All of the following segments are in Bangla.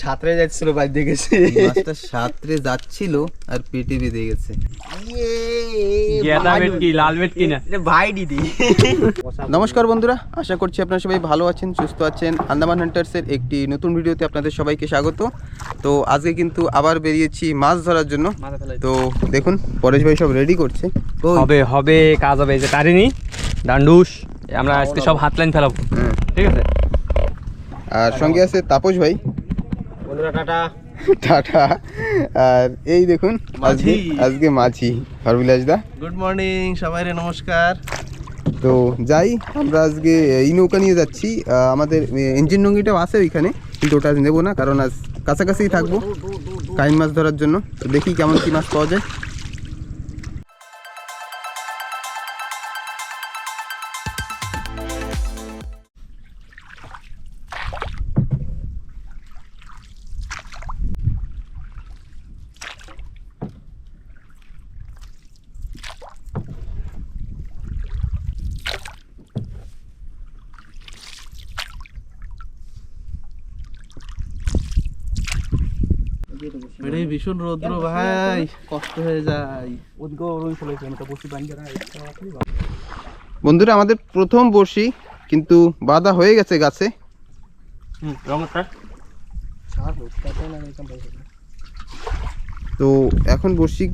সাঁতরে যাচ্ছিল বাইর মাছটা সাঁতরে যাচ্ছিল আর পেটে বেঁধে গেছে। নমস্কার বন্ধুরা আশা করছি আপনারা সবাই ভালো আছেন সুস্থ আছেন। আন্দামান হান্টার্সের একটি নতুন ভিডিওতে আপনাদের সবাইকে স্বাগত। তো আজকে কিন্তু আবার বেরিয়েছি মাছ ধরার জন্য। তো দেখুন পরেশ ভাই সব রেডি করছে। হবে হবে কাজ হবে যে তারিনি ডান্ডুস আমরা আজকে সব হাত লাইন ফেলাবো। হ্যাঁ। ঠিক আছে? আর সঙ্গে আছে তাপস ভাই। বন্ধুরা টাটা। টাটা। আর এই দেখুন আজকে মাঝি। আজকে মাঝি হরবিলাস দা। গুড মর্নিং সবাই রে নমস্কার। তো যাই আমরা আজকে এই নৌকা নিয়ে যাচ্ছি। আমাদের ইঞ্জিন নঙ্গিটাও আছে ওইখানে। কিন্তু ওটা আজ নেব না কারণ আজ কাছাকাছিই থাকব। কাইন মাছ ধরার জন্য। তো দেখি কেমন কি মাছ পাওয়া যায়। বেড়ে ভীষণ রৌদ্র ভাই। কষ্ট হয়ে যায়। বন্ধুরা আমাদের প্রথম বর্ষি কিন্তু বাধা হয়ে গেছে গাছে। তো এখন বর্ষি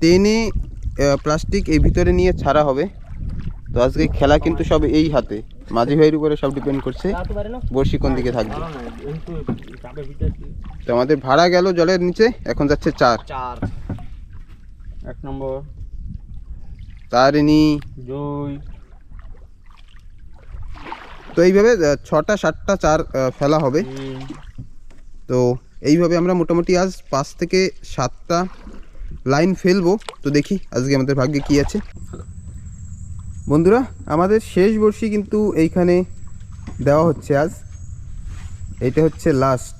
টেনে প্লাস্টিক এই ভিতরে নিয়ে ছাড়া হবে। তো আজকে খেলা কিন্তু সব এই হাতে। মাঝি ভাইয়ের উপরে সব ডিপেন্ড করছে বর্ষি কোন দিকে থাকবে। তো আমাদের ভাড়া গেল জলের নিচে এখন যাচ্ছে চার। চার। এক নম্বর। তারিনি দুই। তো এইভাবে ছটা সাতটা চার ফেলা হবে। তো এইভাবে আমরা মোটামুটি আজ পাঁচ থেকে সাতটা লাইন ফেলব। তো দেখি আজকে আমাদের ভাগ্যে কি আছে। বন্ধুরা আমাদের শেষ বর্ষি কিন্তু এইখানে দেওয়া হচ্ছে আজ। এটা হচ্ছে লাস্ট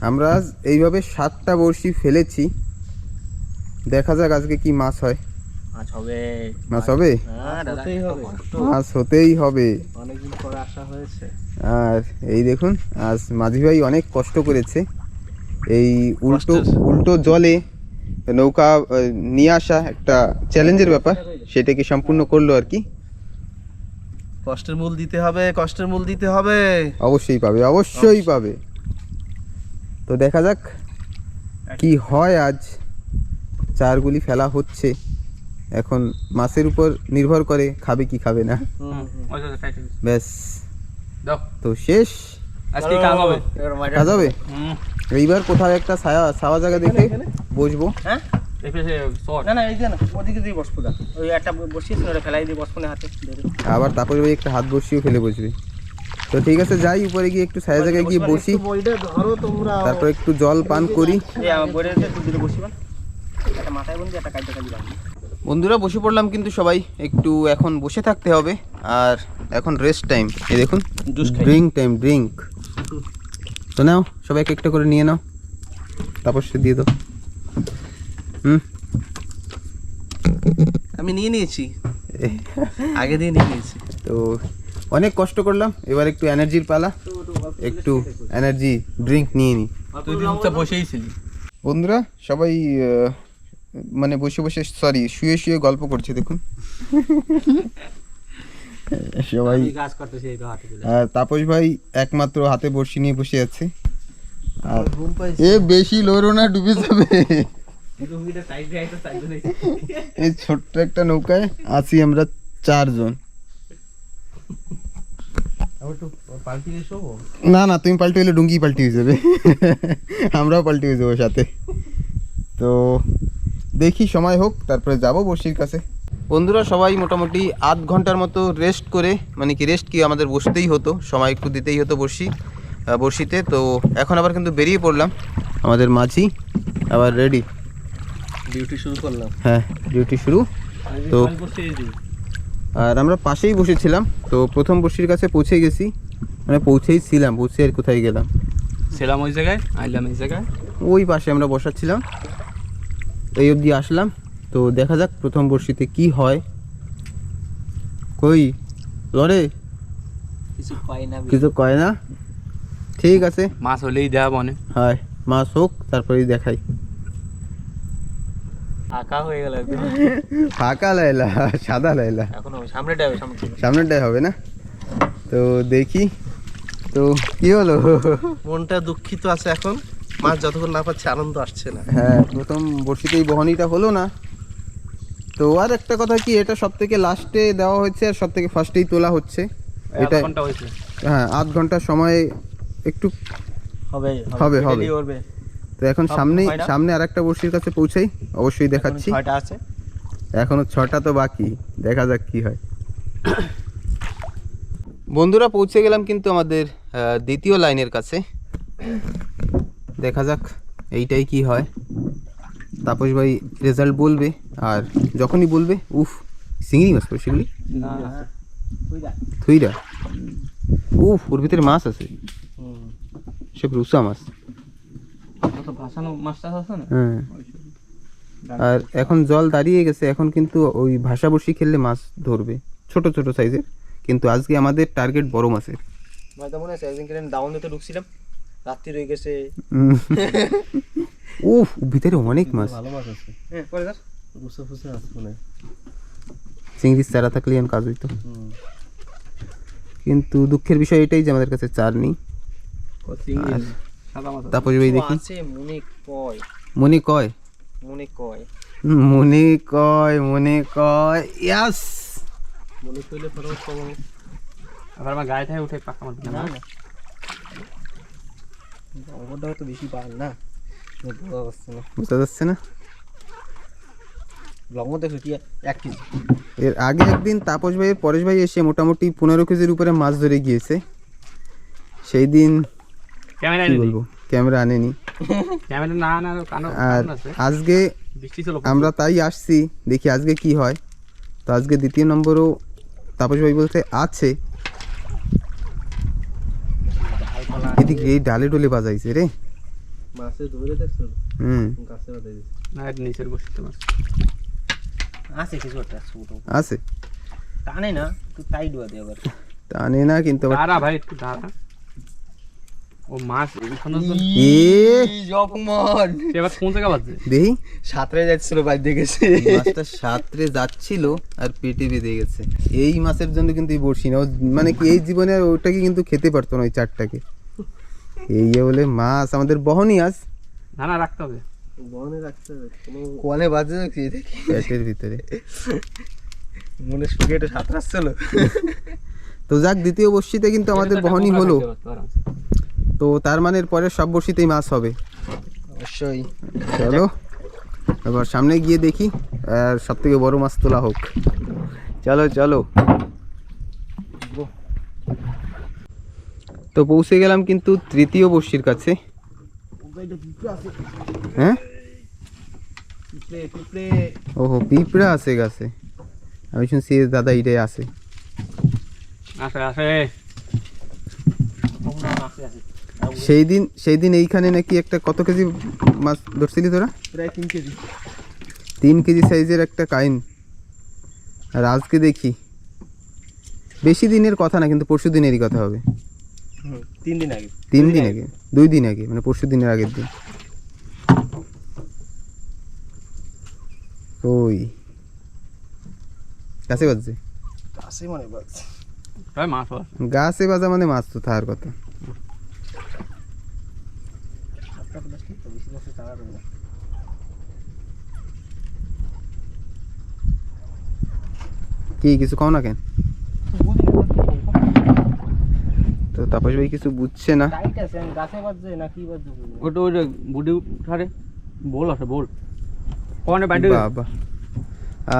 আমরা আজ এইভাবে সাতটা বর্ষি ফেলেছি। দেখা যাক আজকে কি মাছ হয়। মাছ হবে। মাছ হবে? হ্যাঁ হতেই হবে। মাছ হতেই হবে। অনেকদিন পরে আসা হয়েছে। আর এই দেখুন আজ মাঝি ভাই অনেক কষ্ট করেছে। এই উল্টো উল্টো জলে নৌকা নিয়ে আসা একটা চ্যালেঞ্জের ব্যাপার সেটাকে সম্পূর্ণ করল আর কি। কষ্টের মূল দিতে হবে কষ্টের মূল দিতে হবে। অবশ্যই পাবে অবশ্যই পাবে। তো দেখা যাক কি হয় আজ। চারগুলি ফেলা হচ্ছে। এখন মাছের উপর নির্ভর করে খাবে কি খাবে না। খাইতে দিছি। ব্যাস। তো শেষ। আজকে কাজ হবে। কাজ হবে? এইবার কোথাও একটা ছায়া ছাওয়া জায়গা দেখে বসবো। হ্যাঁ? এই পেছে শর্ট। না না এই যে না ওদিকে দিয়ে বসবো না ওই একটা বসিয়েছি ফেলাই দিয়ে হাতে আবার তারপরে ওই একটা হাত বসিয়েও ফেলে বসবে। তো ঠিক আছে যাই উপরে গিয়ে একটু ছায়া জায়গায় গিয়ে বসি। ধরো তোমরা। তারপর একটু জল পান করি। বন্ধুরা বসে পড়লাম কিন্তু সবাই। একটু এখন বসে থাকতে হবে। আর এখন রেস্ট টাইম এই দেখুন ড্রিঙ্ক টাইম ড্রিঙ্ক তো নাও সবাই এক একটা করে নিয়ে নাও। তারপর সে দিয়ে দাও। হুম? আমি নিয়ে নিয়েছি। আগে দিয়ে নিয়ে নিয়েছি। তো অনেক কষ্ট করলাম এবার একটু এনার্জির পালা। একটু এনার্জি ড্রিঙ্ক নিয়ে নিই তুই বসেই ছিলি। বন্ধুরা সবাই মানে বসে বসে সরি শুয়ে শুয়ে গল্প করছে দেখুন। সবাই কাজ করতেছি এই তো হাতে তাপস ভাই একমাত্র হাতে বড়শি নিয়ে বসে আছে। এ বেশি লড়ো না ডুবে যাবে। এই ছোট্ট একটা নৌকায় আছি আমরা চারজন। না না তুমি পাল্টি হলে ডুঙ্গি পাল্টি হয়ে যাবে। আমরাও পাল্টি হয়ে যাব সাথে। তো দেখি সময় হোক তারপরে যাব বর্ষির কাছে। বন্ধুরা সবাই মোটামুটি আধ ঘণ্টার মতো রেস্ট করে মানে কি রেস্ট কি আমাদের বসতেই হতো সময় একটু দিতেই হতো আহ, বর্ষিতে তো এখন আবার কিন্তু বেরিয়ে পড়লাম আমাদের মাঝি আবার রেডি ডিউটি শুরু করলাম। হ্যাঁ ডিউটি শুরু। তো আর আমরা পাশেই বসেছিলাম তো প্রথম বর্ষির কাছে পৌঁছে গেছি। মানে পৌঁছেই ছিলাম পৌঁছে আর কোথায় গেলাম? ছিলাম ওই জায়গায় আইলাম এই জায়গায়। ওই পাশে আমরা বসাচ্ছিলাম। এই অবধি আসলাম। তো দেখা যাক প্রথম বর্ষিতে কি হয়। কই? লড়ে কিছু পাই না কিছু কয় না? ঠিক আছে। মাছ হলেই দেওয়া মনে হয় মাছ হোক তারপরেই দেখাই। আঁকা হয়ে গেল একদম। ফাঁকা লাইলা সাদা লাইলা। এখনও হবে সামনে সামনেরটাই হবে। না? তো দেখি তো কি হলো? মনটা দুঃখিত আছে এখন। মাছ যতক্ষণ না পাচ্ছে আনন্দ আসছে না। হ্যাঁ প্রথম বড়শিতেই বহনিটা হলো না। তো আর একটা কথা কি এটা সব থেকে লাস্টে দেওয়া হয়েছে আর সব থেকে ফার্স্টেই তোলা হচ্ছে। এটা হ্যাঁ আধ ঘণ্টা সময় একটু হবে হবে, হবে। তো এখন সামনে? সামনে আর একটা বড়শির কাছে পৌঁছাই অবশ্যই দেখাচ্ছি। ছয়টা আছে। এখনও ছটা তো বাকি দেখা যাক কি হয়। বন্ধুরা পৌঁছে গেলাম কিন্তু আমাদের দ্বিতীয় লাইনের কাছে। দেখা যাক এইটাই কি হয়। তাপস ভাই রেজাল্ট বলবে আর যখনই বলবে উফ চিংড়ি মাছ পড়ে সেগুলি থুইরা। উফ ওর ভিতরে মাছ আছে। সব রুসা মাছ। হ্যাঁ। আর এখন জল দাঁড়িয়ে গেছে এখন কিন্তু ওই ভাষা বসি খেললে মাছ ধরবে ছোট ছোট সাইজের কিন্তু আজকে আমাদের টার্গেট বড় মাছের। মনে ডাউন দিতে ঢুকছিলাম। রাত্রি রয়ে গেছে। উফ ভিতরে অনেক মাছ। ভালো মাছ আছে। হ্যাঁ পরে ধর। বুসে ফুসে আছে মনে। চিংড়ির চারা থাকলে এখন কাজ হইতো। কিন্তু দুঃখের বিষয় এটাই যে আমাদের কাছে চার নেই। চিংড়ি। তাপস ভাই দেখি। মনে কয়। মনে কয়? মনে কয়। মনে কয় মনে কয় ইয়াস! মনে করলে ফটোফট পাবো আবার আমার গায়ে থেকে উঠে পাকা মাছ না। না না তো বেশি পাল না। বোঝা যাচ্ছে না। বোঝা যাচ্ছে না। লঙ্গ দেখো কি এক কেজি। এর আগে একদিন তাপস ভাইয়ের পরেশ ভাই এসে মোটামুটি পনেরো কেজির উপরে মাছ ধরে গিয়েছে। সেই দিন ক্যামেরা কি বলব ক্যামেরা আনেনি। ক্যামেরা না না আর আজকে আমরা তাই আসছি দেখি আজকে কি হয়। তো আজকে দ্বিতীয় নম্বরও তাপস ভাই বলতে আছে এদিকে এই ডালে ডলে বাজাইছে রে। মাছে ধরে দেখছ? হুম। গাছে দিয়েছে না নিচের বসতে মাছ। আছে কিছু একটা ছোট। আছে। টানে না তুই টাইট বাদে আবার। টানে না কিন্তু দাঁড়া ভাই একটু দাঁড়া। ও মাছ কোন জায়গা বাজছে? দেখি সাঁতরে যাচ্ছিল বাইর দেখেছে। মাছটা সাঁতরে যাচ্ছিল আর পেটে বেঁধে গেছে। এই মাছের জন্য কিন্তু এই বড়শি না। ও মানে কি এই জীবনে ওটাকে কিন্তু খেতে পারতো না ওই চারটাকে। এই যে বলে মাছ আমাদের বহনি আজ। না না রাখতে হবে। বহনে রাখতে হবে কোয়ালে বাজে দেখছি দেখি পেটের ভিতরে। মনে শুকে এটা সাঁতরাচ্ছিল। তো যাক দ্বিতীয় বর্ষিতে কিন্তু আমাদের বহনি হলো। তো তার মানে এর পরের সব বর্ষিতেই মাছ হবে। অবশ্যই। চলো এবার সামনে গিয়ে দেখি আর সব থেকে বড় মাছ তোলা হোক। চলো চলো। তো পৌঁছে গেলাম কিন্তু তৃতীয় বর্ষির কাছে। হ্যাঁ? পিঁপড়ে পিঁপড়ে ওহো পিঁপড়া আছে গাছে। আমি শুনছি দাদা এটাই আছে। সেই দিন সেই দিন এইখানে নাকি একটা কত কেজি মাছ ধরছিলি তোরা? প্রায় তিন কেজি। তিন কেজি সাইজের একটা কাইন। আর আজকে দেখি। বেশি দিনের কথা না কিন্তু পরশু দিনেরই কথা হবে। তিন দিন আগে। তিন দিন আগে? দুই দিন আগে? মানে পরশু দিনের আগের দিন? ওই। গাছে বাজছে? আসে মনে বাজ ভাই মাছ আছে গাছে বাজা মানে মাছ তো থাকার কথা। কি কিছু কও না কেন? তো তাপস ভাই কিছু বুঝছে না। ওটা ওই বুডি উঠারে বোল আছে বোল। বাবা।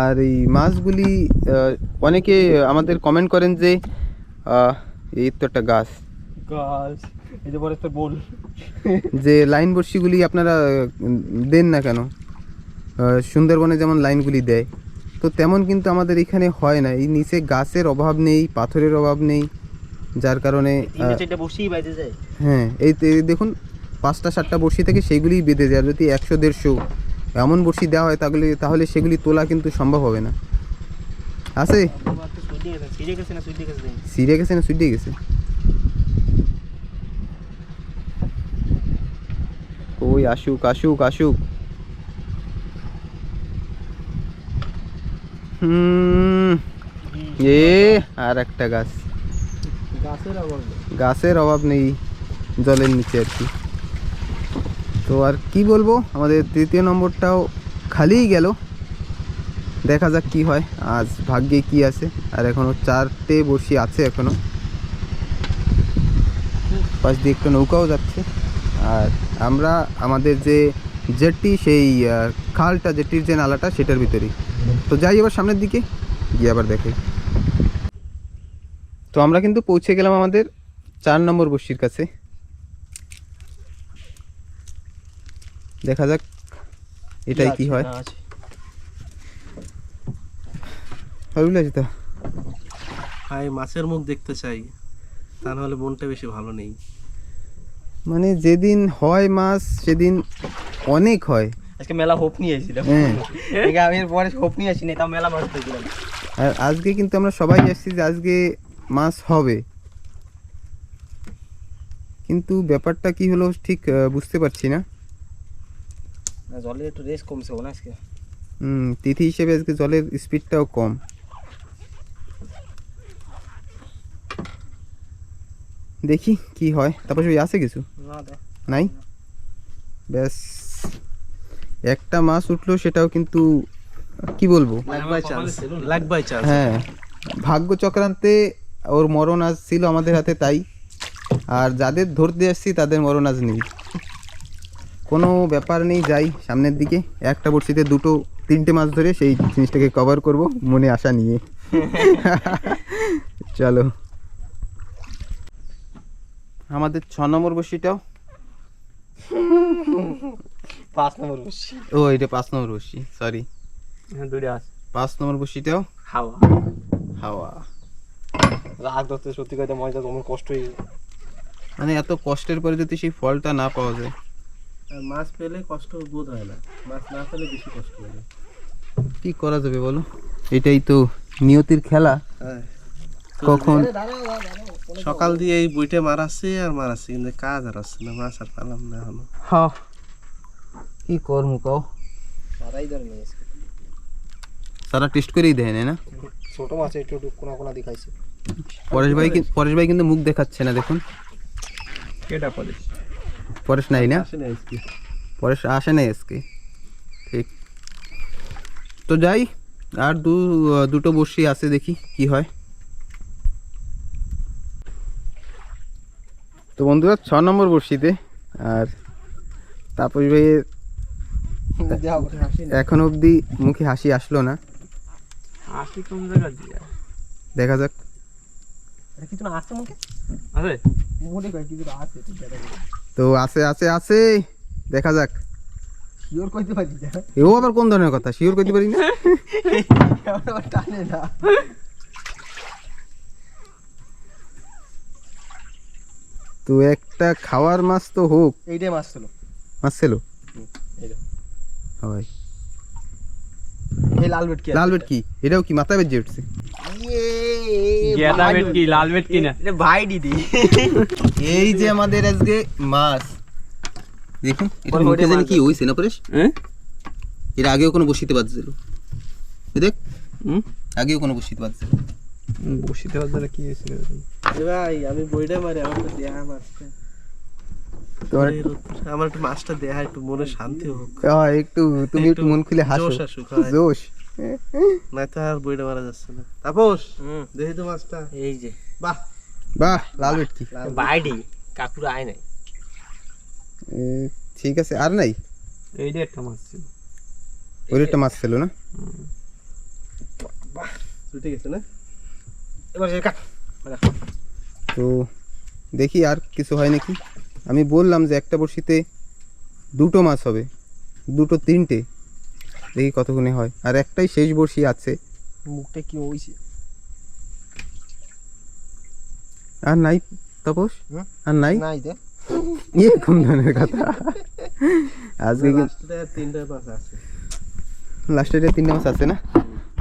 আর এই মাছগুলি অনেকে আমাদের কমেন্ট করেন যে এই তো একটা গাছ। গাছ এই যে বল। যে লাইন বর্ষিগুলি আপনারা দেন না কেন? সুন্দরবনে যেমন লাইনগুলি দেয় তো তেমন কিন্তু আমাদের এখানে হয় না। এই নিচে গাছের অভাব নেই পাথরের অভাব নেই। যার কারণে হ্যাঁ এই দেখুন পাঁচটা সাতটা বড়শি থেকে সেইগুলিই বেঁধে যায়। যদি একশো দেড়শো এমন বড়শি দেওয়া হয় তাহলে তাহলে সেগুলি তোলা কিন্তু সম্ভব হবে না। আছে? সুইটে গেছে সিরে গেছে না সুইটে গেছে? সিরে গেছে না সুইটে গেছে ওই আসুক আসুক আসুক। হুম এ আর একটা গাছ। গাছের অভাব নেই। জলের নিচে আর কি। তো আর কি বলব, আমাদের তৃতীয় নম্বরটাও খালিই গেল। দেখা যাক কি হয়, আজ ভাগ্যে কি আছে। আর এখনও চারটে বসি আছে এখনও। পাশ দিয়ে একটা নৌকাও যাচ্ছে। আর আমরা, আমাদের যে জেটটি, সেই খালটা জেটির যে নালাটা, সেটার ভিতরেই। তো যাই এবার সামনের দিকে, গিয়ে আবার দেখাই। তো আমরা কিন্তু পৌঁছে গেলাম আমাদের চার নম্বর বস্তির কাছে। দেখা যাক এটাই কি হয়। হরুল আছে। তো ভাই মাছের মুখ দেখতে চাই। তা নাহলে মনটা বেশি ভালো নেই। মানে যেদিন হয় মাছ সেদিন অনেক হয়। আজকে মেলা হোপ নিয়ে এসেছিলাম। হ্যাঁ। আমি পরে হোপ নিয়ে আসি না তাও মেলা মাছ আর আজকে কিন্তু আমরা সবাই আসছি যে আজকে মাছ হবে। কিন্তু ব্যাপারটা কি হলো ঠিক বুঝতে পারছি না। জলের একটু রেস কমছে না আজকে। হুম তিথি হিসেবে আজকে জলের স্পিডটাও কম। দেখি কি হয়। তারপর ওই আছে কিছু? নাই? ব্যাস। একটা মাছ উঠল সেটাও কিন্তু কি বলব? হ্যাঁ। ভাগ্য চক্রান্তে ওর মরণ আজ ছিল আমাদের হাতে তাই। আর যাদের ধরতে আসছি তাদের মরণ আজ নেই। কোনো ব্যাপার নেই যাই সামনের দিকে। একটা বড়শিতে দুটো তিনটে মাছ ধরে সেই জিনিসটাকে কভার করব মনে আশা নিয়ে। চলো। আমাদের ছ নম্বর বড়শিটাও। পাঁচ নম্বর বসছি ও এটা পাঁচ নম্বর বড়শি সরি হ্যাঁ দূরে আস পাঁচ নম্বর বড়শিটাও। হাওয়া। হাওয়া। রাগ ধরতে সত্যি কথা মজা তোমার কষ্ট হয়ে মানে এত কষ্টের পরে যদি সেই ফলটা না পাওয়া যায়। আর মাছ পেলে কষ্ট বোধ হয় না। মাছ না পেলে বেশি কষ্ট লাগে। কি করা যাবে বলো? এটাই তো নিয়তির খেলা। হ্যাঁ। কখন? সকাল দিয়ে এই বইটা মারাচ্ছে আর মারাচ্ছে কিন্তু কাজ আর আসছে না মাছ আর পেলাম না এখনও। হ্যাঁ কি কর্ম কও? তারাই ধরে সারা টেস্ট করেই দেয় না? ছোট মাছ একটু একটু কোনা কোনা দেখাইছে। পরেশ ভাই পরেশ ভাই কিন্তু মুখ দেখাচ্ছে না দেখুন। কেটা পরে পরেশ নাই না? আসে না আজকে। পরেশ আসে নাই আজকে। ঠিক। তো যাই আর দু দুটো বসি আছে দেখি কি হয়। তো বন্ধুরা ছ নম্বর বর্ষিতে আর তাপস ভাইয়ের এখন অবধি মুখে হাসি আসলো না। আসি কোন জায়গা দেখা যাক। কিছু না আসছে মুখে? আছে। মোটে কয় কিছু আছে তো আছে আছে আছে। দেখা যাক। শিওর কইতে পারি না। এও আবার কোন ধরনের কথা? শিওর করতে পারি না? আবার টানে না। তো একটা খাওয়ার মাছ তো হোক। এইটাই মাছ ছিল। মাছ ছিল। হয় এই লাল বেটকি লাল বেট কি এটাও কি? মাথা বেজে উঠছে। গেদা বেট কি লাল বেট কি না। এটা ভাই দিদি। এই যে আমাদের আজকে মাছ। দেখুন এটা মুখে জানি কি হইছে না পরেশ? হ্যাঁ এর আগেও কোনো বসিতে পারছিল এ দেখ হুম? আগেও কোনো বসিতে পারছিল বসিতে পারছে কি হয়েছিল? ভাই আমি বইটা মারি আমার তো দেহা মাছটা তোমার আমার একটু মাছটা দেহা একটু মনে শান্তি হোক। হ্যাঁ, একটু তুমি একটু মন খুলে হাসো। জোশ আসুক, জোশ। না তো আর বইটা মারা যাচ্ছে না। তাপস দেখি তো মাছটা। এই যে। বাহ। বাহ লাল বেটকি বাইডি কাকুরা আয় নাই। ঠিক আছে আর নাই? এই যে একটা মাছ ছিল। ওর একটা মাছ ছিল না? ছুটে গেছে না? এবার কাক তো দেখি আর কিছু হয় নাকি? আমি বললাম যে একটা বড়শিতে দুটো মাছ হবে দুটো তিনটে। দেখি কতক্ষণে হয়। আর একটাই শেষ বড়শি আছে। মুখটা কি হইছে? আর নাই তাপস? আর নাই? নাই দে। ইয়ে কোন ধরনের কথা? আজকে তিনটা মাছ আছে। লাস্টের তিনটে মাছ আছে না?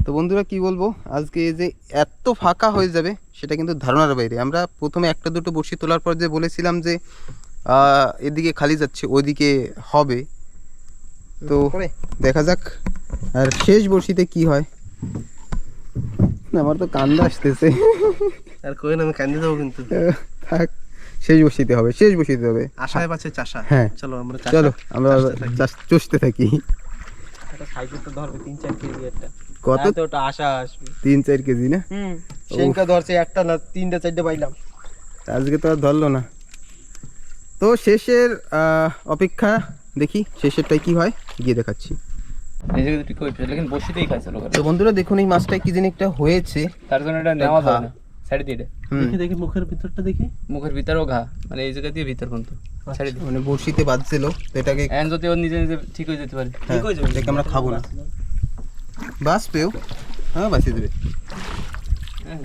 তো বন্ধুরা কি বলব? আজকে যে এত ফাঁকা হয়ে যাবে সেটা কিন্তু ধারণার বাইরে। আমরা প্রথমে একটা দুটো বড়শি তোলার পর যে বলেছিলাম যে এদিকে খালি যাচ্ছে ওইদিকে হবে। তো দেখা যাক আর শেষ বড়শিতে কি হয়। আমার তো কান্দা আসতেছে। আর কই না আমি কান্দি দেবো কিন্তু। থাক শেষ বসিতে হবে শেষ বসিতে হবে। আশায় পাচ্ছে চাষা। হ্যাঁ। চলো আমরা চলো আমরা চাষতে থাকি। চাষ- চষতে থাকি। একটা সাইকেল তো ধরবে তিন চার কেজি একটা। কত? তো ওটা আশা আসবে। তিন চার কেজি না? হুম। সেনকা ধরছে একটা না তিনটা চারটে পাইলাম। আজকে তো আর ধরলো না। তো শেষের আহ, অপেক্ষা দেখি শেষেরটাই কি হয় গিয়ে দেখাচ্ছি। ঠিক তো বন্ধুরা দেখুন এই মাছটা কি জানি একটা হয়েছে। তার জন্য এটা নেওয়া যায় না সাইড দিয়ে দেখি দেখি মুখের ভিতরটা দেখি। মুখের ভিতরেও ঘা মানে এই জায়গা দিয়ে ভিতর পর্যন্ত মানে বড়শিতে বাঁধছিল তো এটাকে যদি ও নিজে নিজে ঠিক হয়ে যেতে পারে। হ্যাঁ, এটাকে আমরা খাব না। বাস পেও হ্যাঁ বাঁচিয়ে দেবে। হ্যাঁ,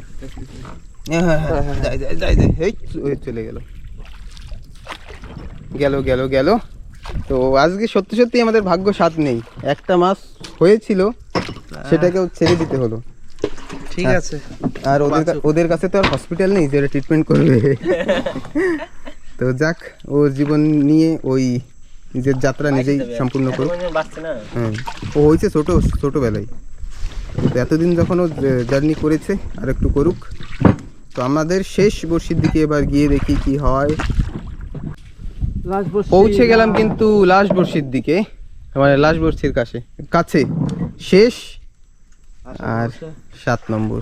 হ্যাঁ হ্যাঁ হ্যাঁ যাই যাই যাই যাই চলে গেল। গেল গেল গেল। তো আজকে সত্যি সত্যি আমাদের ভাগ্য সাথ নেই। একটা মাস হয়েছিল সেটাকেও ছেড়ে দিতে হলো। ঠিক হ্যাঁ। আছে। আর ওদের ওদের কাছে তো আর হসপিটাল নেই যে ওরা ট্রিটমেন্ট করবে। তো যাক ও জীবন নিয়ে ওই নিজের যাত্রা নিজেই সম্পূর্ণ করুক। হ্যাঁ। ও হয়েছে ছোট ছোটোবেলায়। তো এতদিন যখন ও জার্নি করেছে আর একটু করুক। তো আমাদের শেষ বর্ষির দিকে এবার গিয়ে দেখি কি হয়। পৌঁছে গেলাম কিন্তু লাস্ট বর্ষির দিকে মানে লাস্ট বর্ষির কাছে। কাছে শেষ আর সাত নম্বর।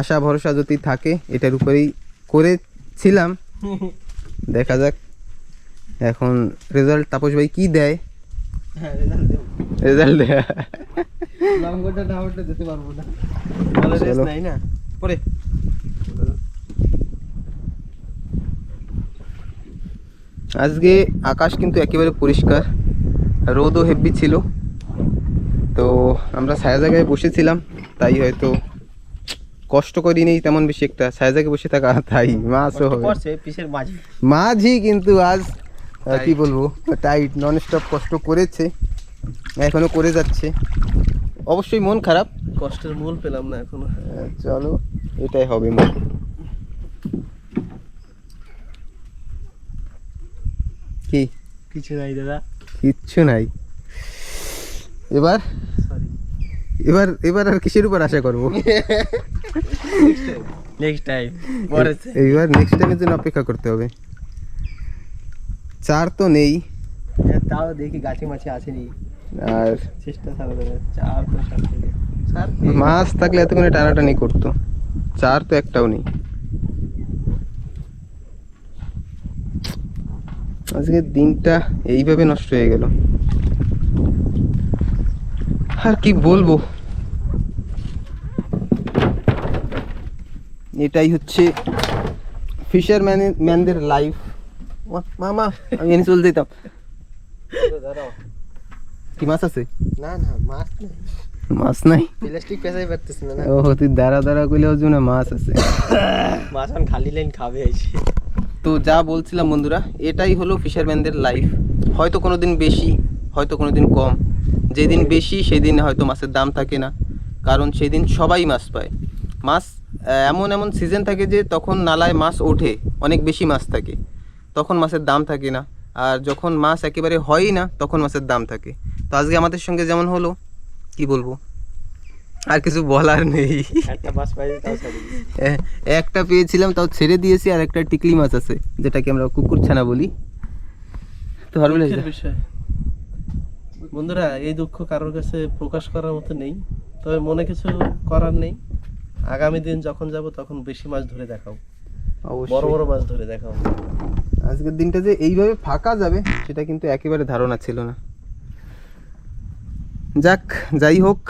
আশা ভরসা যদি থাকে এটার উপরেই করেছিলাম। দেখা যাক এখন রেজাল্ট তাপস ভাই কি দেয়? হ্যাঁ রেজাল্ট রেজাল্ট দেয় লঙ্গটা না দিতে পারব না? পরে। আজকে আকাশ কিন্তু একেবারে পরিষ্কার রোদও হেভি ছিল। তো আমরা ছায়া জায়গায় বসেছিলাম তাই হয়তো কষ্ট করি নেই তেমন বেশি একটা। ছায়া জায়গায় বসে থাকা তাই মাছও হবে। মাঝি কিন্তু আজ কি বলব টাইট নন স্টপ কষ্ট করেছে এখনও করে যাচ্ছে। অবশ্যই মন খারাপ। কষ্টের মূল পেলাম না এখনও। চলো এটাই হবে মন। কি? কিছু নাই দাদা। কিচ্ছু নাই। এবার? সরি এবার এবার আর কিসের উপর আশা করব? নেক্সট টাইম এইবার নেক্সট টাইমের জন্য অপেক্ষা করতে হবে। চার তো নেই। তাও দেখি গাছে মাছে আসেনি। আর চেষ্টা থাকবে চার তো মাছ থাকলে এতক্ষণে টানাটানি করতো। চার তো একটাও নেই। আজকে দিনটা এইভাবে নষ্ট হয়ে গেল। আর কি বলব? এটাই হচ্ছে ফিশার ম্যানদের লাইফ মামা আমি এনে চলে যেতাম। কি মাছ আছে? না না মাছ নেই। মাছ নাই? প্লাস্টিক পেঁচাই পারতেছ না ও তুই দাঁড়া দাঁড়া করলে ওর জন্য মাছ আছে। মাছ খালি লাইন খাবে আইছি তো যা বলছিলাম বন্ধুরা এটাই হলো ফিশারম্যানদের লাইফ হয়তো কোনো দিন বেশি হয়তো কোনো দিন কম। যেদিন বেশি সেদিন হয়তো মাছের দাম থাকে না। কারণ সেদিন সবাই মাছ পায়। মাছ এমন এমন সিজন থাকে যে তখন নালায় মাছ ওঠে অনেক বেশি মাছ থাকে। তখন মাছের দাম থাকে না। আর যখন মাছ একেবারে হয়ই না তখন মাছের দাম থাকে। তো আজকে আমাদের সঙ্গে যেমন হলো কি বলব? আর কিছু বলার নেই। একটা পেয়েছিলাম তাও ছেড়ে দিয়েছি আর একটা টিকলি মাছ আছে যেটাকে আমরা কুকুর ছানা বলি। তো পারবে বিষয়। বন্ধুরা এই দুঃখ কারোর কাছে প্রকাশ করার মতো নেই তবে মনে কিছু করার নেই। আগামী দিন যখন যাব তখন বেশি মাছ ধরে দেখাও বড় বড় মাছ ধরে দেখাও আজকের দিনটা যে এইভাবে ফাঁকা যাবে সেটা কিন্তু একেবারে ধারণা ছিল না। যাক যাই হোক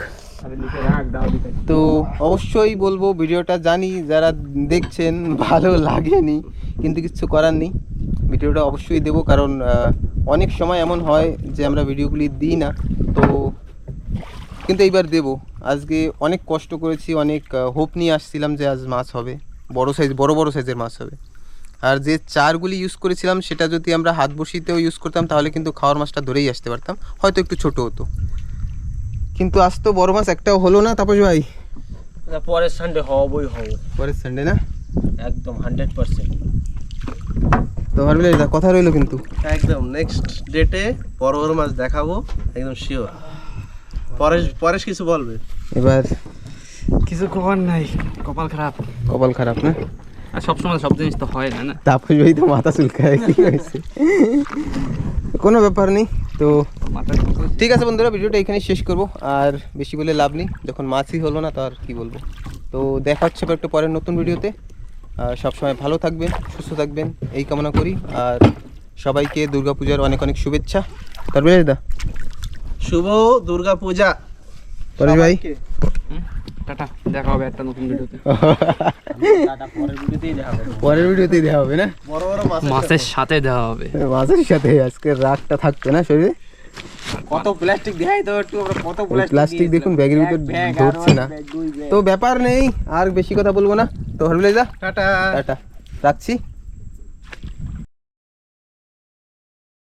তো অবশ্যই বলব ভিডিওটা জানি যারা দেখছেন, ভালো লাগেনি, কিন্তু কিছু করার নেই। ভিডিওটা অবশ্যই দেবো, কারণ অনেক সময় এমন হয় যে আমরা ভিডিওগুলি দিই না। তো কিন্তু এইবার দেব। আজকে অনেক কষ্ট করেছি, অনেক হোপ নিয়ে আসছিলাম যে আজ মাছ হবে। বড় সাইজ বড় বড় সাইজের মাছ হবে। আর যে চারগুলি ইউজ করেছিলাম, সেটা যদি আমরা হাত বসিতেও ইউজ করতাম, তাহলে কিন্তু খাওয়ার মাছটা ধরেই আসতে পারতাম। হয়তো একটু ছোট হতো। কিন্তু আজ তো বড় মাছ একটাও হলো না তাপস ভাই। পরের সানডে হবই হব। পরের সানডে না? একদম হান্ড্রেড পার্সেন্ট তো হারবিল দা কথা রইল কিন্তু। একদম নেক্সট ডেটে বড় বড় মাছ দেখাবো একদম শিওর পরেশ পরেশ কিছু বলবে? এবার কিছু করার নাই কপাল খারাপ। কপাল খারাপ না? আর সবসময় সব জিনিস তো হয় না না? তাপস ভাই তো মাথা চুলকায় কি হয়েছে? কোনো ব্যাপার নেই তো ঠিক আছে বন্ধুরা ভিডিওটা এখানে শেষ করব। আর বেশি বলে লাভ নেই যখন মাছই হলো না তার কি বলব? তো দেখা হচ্ছে একটা পরের নতুন ভিডিওতে। আর সবসময় ভালো থাকবেন সুস্থ থাকবেন এই কামনা করি। আর সবাইকে দুর্গাপূজার অনেক অনেক শুভেচ্ছা। তারপরে দা। শুভ দুর্গা পূজা পরেশ ভাই। টাটা দেখা হবে একটা নতুন ভিডিওতে। পরের ভিডিওতেই দেখা হবে না? মাছের সাথে দেওয়া হবে। মাছের সাথে আজকে রাগটা থাকবে না শরীরে? কত প্লাস্টিক দেখাই তো একটু আমরা কত প্লাস্টিক দেখুন ব্যাগের ভিতর ধরছে না। তো ব্যাপার নেই আর বেশি কথা বলব না। তো হরবিলাই দা টাটা। টাটা। রাখছি।